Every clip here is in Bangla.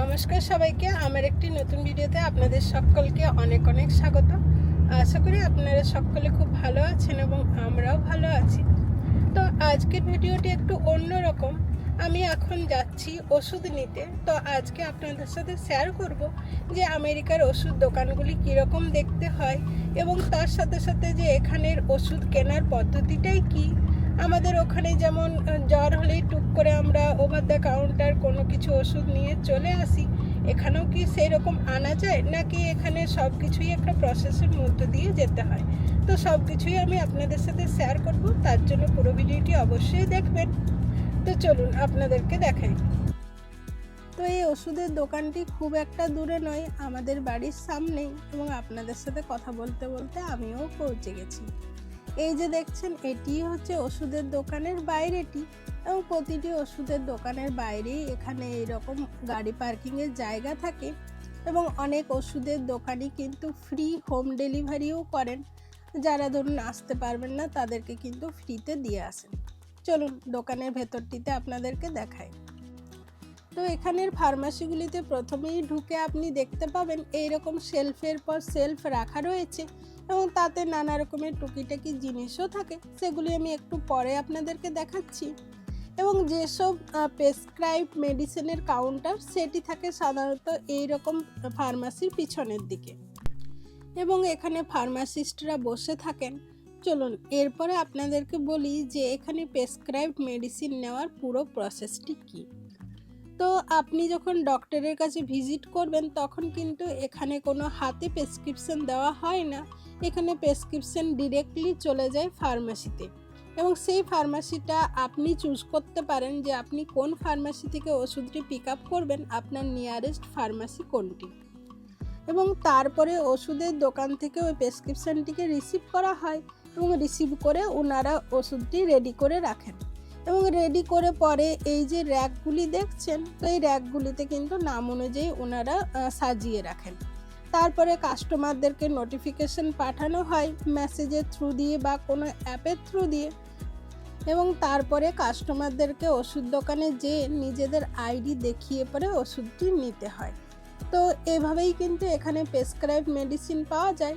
নমস্কার সবাইকে। আমার একটি নতুন ভিডিওতে আপনাদের সকলকে অনেক অনেক স্বাগত। আশা করি আপনারা সকলে খুব ভালো আছেন এবং আমরাও ভালো আছি। তো আজকের ভিডিওটি একটু অন্যরকম আমি এখন যাচ্ছি ওষুধ নিতে। তো আজকে আপনাদের সাথে শেয়ার করব যে আমেরিকার ওষুধ দোকানগুলি কীরকম দেখতে হয় এবং তার সাথে সাথে যে এখানের ওষুধ কেনার পদ্ধতিটাই কী। আমাদের ওখানে যেমন জ্বর হলেই টুক করে আমরা ওভার দ্য কাউন্টার কোনো কিছু ওষুধ নিয়ে চলে আসি। এখানেও কি সেই রকম আনা যায় নাকি এখানে সব কিছুই একটা প্রসেসের মধ্য দিয়ে যেতে হয়? তো সব কিছুই আমি আপনাদের সাথে শেয়ার করব। তার জন্য পুরো ভিডিওটি অবশ্যই দেখবেন। তো চলুন আপনাদেরকে দেখাই। তো এই ওষুধের দোকানটি খুব একটা দূরে নয়, আমাদের বাড়ির সামনেই। এবং আপনাদের সাথে কথা বলতে বলতে আমিও পৌঁছে গেছি। এই যে দেখছেন, এটি হচ্ছে ওষুধের দোকানের বাইরেটি এবং প্রতিটি ওষুধের দোকানের বাইরেই এখানে এরকম গাড়ি পার্কিংয়ের জায়গা থাকে এবং অনেক ওষুধের দোকানই কিন্তু ফ্রি হোম ডেলিভারিও করেন। যারা ধরুন আসতে পারবেন না, তাদেরকে কিন্তু ফ্রিতে দিয়ে আসেন। চলুন দোকানের ভেতরটিতে আপনাদেরকে দেখাই। তো এখানের ফার্মাসিগুলিতে প্রথমেই ঢুকে আপনি দেখতে পাবেন এইরকম শেলফের পর সেলফ রাখা রয়েছে এবং তাতে নানা রকমের টুকিটাকি জিনিসও থাকে। সেগুলি আমি একটু পরে আপনাদেরকে দেখাচ্ছি। এবং যেসব প্রেসক্রাইব মেডিসিনের কাউন্টার সেটি থাকে সাধারণত এই রকম ফার্মাসির পিছনের দিকে। এবং এখানে ফার্মাসিস্টরা বসে থাকেন। চলুন, এরপরে আপনাদেরকে বলি যে এখানে প্রেসক্রাইব মেডিসিন নেওয়ার পুরো প্রসেসটি কী। তো আপনি যখন ডক্টরের কাছে ভিজিট করবেন, তখন কিন্তু এখানে কোনো হাতে প্রেসক্রিপশন দেওয়া হয় না। এখানে প্রেসক্রিপশন ডিরেক্টলি চলে যায় ফার্মাসিতে এবং সেই ফার্মাসিটা আপনি চুজ করতে পারেন যে আপনি কোন ফার্মাসি থেকে ওষুধটি পিক আপ করবেন, আপনার নিয়ারেস্ট ফার্মাসি কোনটি। এবং তারপরে ওষুধের দোকান থেকে ওই প্রেসক্রিপশনটিকে রিসিভ করা হয় এবং রিসিভ করে ওনারা ওষুধটি রেডি করে রাখেন। এবং রেডি করে পরে এই যে র্যাকগুলি দেখছেন, এই র্যাকগুলিতে কিন্তু নাম অনুযায়ী ওনারা সাজিয়ে রাখেন। তারপরে কাস্টমারদেরকে নোটিফিকেশন পাঠানো হয় মেসেজের থ্রু দিয়ে বা কোনো অ্যাপের থ্রু দিয়ে। এবং তারপরে কাস্টমারদেরকে ওষুধ দোকানে যেয়ে নিজেদের আইডি দেখিয়ে পরে ওষুধটি নিতে হয়। তো এভাবেই কিন্তু এখানে প্রেসক্রাইব মেডিসিন পাওয়া যায়।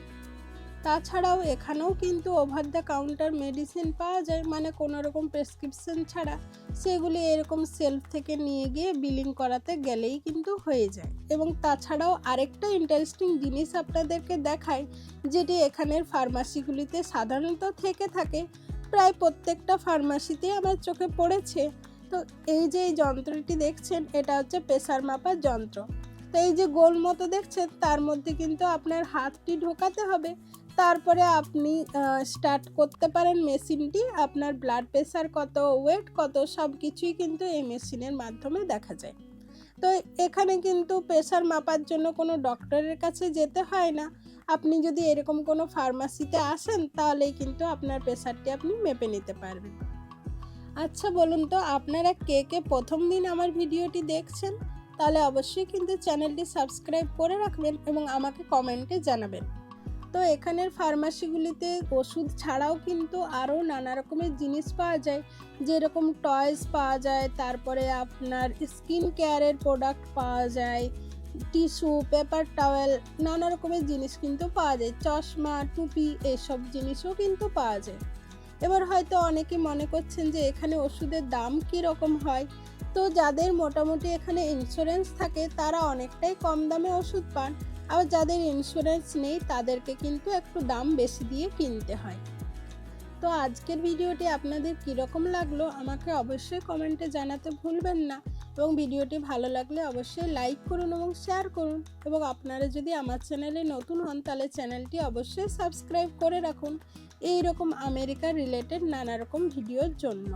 তাছাড়াও এখানেও কিন্তু ওভার দ্য কাউন্টার মেডিসিন পাওয়া যায় মানে কোনো রকম প্রেসক্রিপশন ছাড়া সেগুলি এরকম সেলফ থেকে নিয়ে গিয়ে বিলিং করাতে গেলেই কিন্তু হয়ে যায়। এবং তাছাড়াও আরেকটা ইন্টারেস্টিং জিনিস আপনাদেরকে দেখায় যেটি এখানের ফার্মাসিগুলিতে সাধারণত থেকে থাকে, প্রায় প্রত্যেকটা ফার্মাসিতে আমার চোখে পড়েছে। তো এই যে এই যন্ত্রটি দেখছেন, এটা হচ্ছে প্রেসার মাপার যন্ত্র। তো এই যে গোল মতো দেখছেন, তার মধ্যে কিন্তু আপনার হাতটি ঢোকাতে হবে। তারপরে আপনি স্টার্ট করতে পারেন মেশিনটি। আপনার ব্লাড প্রেশার কত ওয়েট কত সব কিছুই কিন্তু এই মেশিনের মাধ্যমে দেখা যায়। তো এখানে কিন্তু প্রেশার মাপার জন্য কোনো ডক্টরের কাছে যেতে হয় না। আপনি যদি এরকম কোনো ফার্মাসিতে আসেন, তাহলেই কিন্তু আপনার প্রেশারটি আপনি মেপে নিতে পারবেন। আচ্ছা বলুন তো, আপনারা কে কে প্রথম দিন আমার ভিডিওটি দেখছেন? তাহলে অবশ্যই কিন্তু চ্যানেলটি সাবস্ক্রাইব করে রাখবেন এবং আমাকে কমেন্টে জানাবেন। তো এখানের ফার্মাসিগুলিতে ওষুধ ছাড়াও কিন্তু আরও নানা রকমের জিনিস পাওয়া যায়। যেরকম টয়েস পাওয়া যায়, তারপরে আপনার স্কিন কেয়ারের প্রোডাক্ট পাওয়া যায় টিস্যু পেপার টাওয়েল নানা রকমের জিনিস কিন্তু পাওয়া যায়। চশমা, টুপি এসব জিনিসও কিন্তু পাওয়া যায়। এবার হয়তো অনেকে মনে করছেন যে এখানে ওষুধের দাম কী রকম হয়? তো যাদের মোটামুটি এখানে ইন্স্যুরেন্স থাকে, তারা অনেকটাই কম দামে ওষুধ পান। আবার যাদের ইন্স্যুরেন্স নেই, তাদেরকে কিন্তু একটু দাম বেশি দিয়ে কিনতে হয়। তো আজকের ভিডিওটি আপনাদের কীরকম লাগল, আমাকে অবশ্যই কমেন্টে জানাতে ভুলবেন না। এবং ভিডিওটি ভালো লাগলে অবশ্যই লাইক করুন এবং শেয়ার করুন। এবং আপনারা যদি আমার চ্যানেলে নতুন হন, তাহলে চ্যানেলটি অবশ্যই সাবস্ক্রাইব করে রাখুন। এই রকম আমেরিকা রিলেটেড নানা রকম ভিডিওর জন্য।